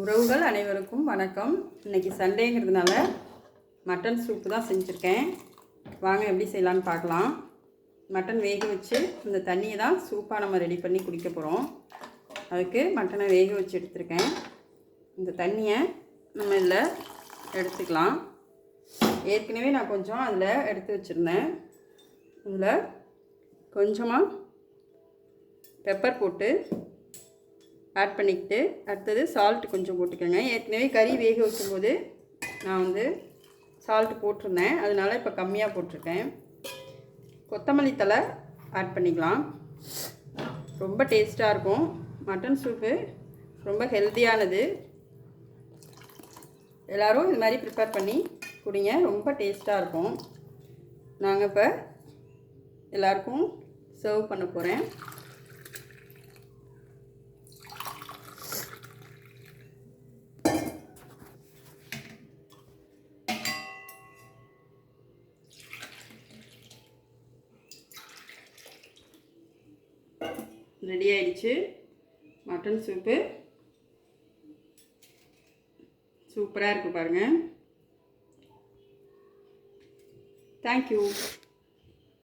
உறவுகள் அனைவருக்கும் வணக்கம். இன்னைக்கு சண்டேங்கிறதுனால மட்டன் சூப்பு தான் செஞ்சுருக்கேன். வாங்க எப்படி செய்யலான்னு பார்க்கலாம். மட்டன் வேக வச்சு இந்த தண்ணியை தான் சூப்பாக நம்ம ரெடி பண்ணி குடிக்க போகிறோம் அதுக்கு மட்டனை வேக வச்சு எடுத்திருக்கேன். இந்த தண்ணியை நம்ம இதில் எடுத்துக்கலாம். ஏற்கனவே நான் கொஞ்சம் அதில் எடுத்து வச்சுருந்தேன். இதில் கொஞ்சமாக பெப்பர் போட்டு ஆட் பண்ணிக்கிட்டு அடுத்தது சால்ட் கொஞ்சம் போட்டுக்கோங்க. ஏற்கனவே கறி வேக வைக்கும்போது நான் வந்து சால்ட் போட்டிருந்தேன். அதனால் இப்போ கம்மியாக போட்டிருக்கேன். கொத்தமல்லி தழை ஆட் பண்ணிக்கலாம். ரொம்ப டேஸ்ட்டாக இருக்கும். மட்டன் சூப்பு ரொம்ப ஹெல்த்தியானது எல்லோரும் இது மாதிரி ப்ரிப்பேர் பண்ணி குடிங்க. ரொம்ப டேஸ்ட்டாக இருக்கும். நாங்கள் இப்போ எல்லாருக்கும் சர்வ் பண்ண போகிறேன் ரெடி ஆயிடுச்சு. Mutton soup. சூப்பராக இருக்குது பாருங்கள் தேங்க்யூ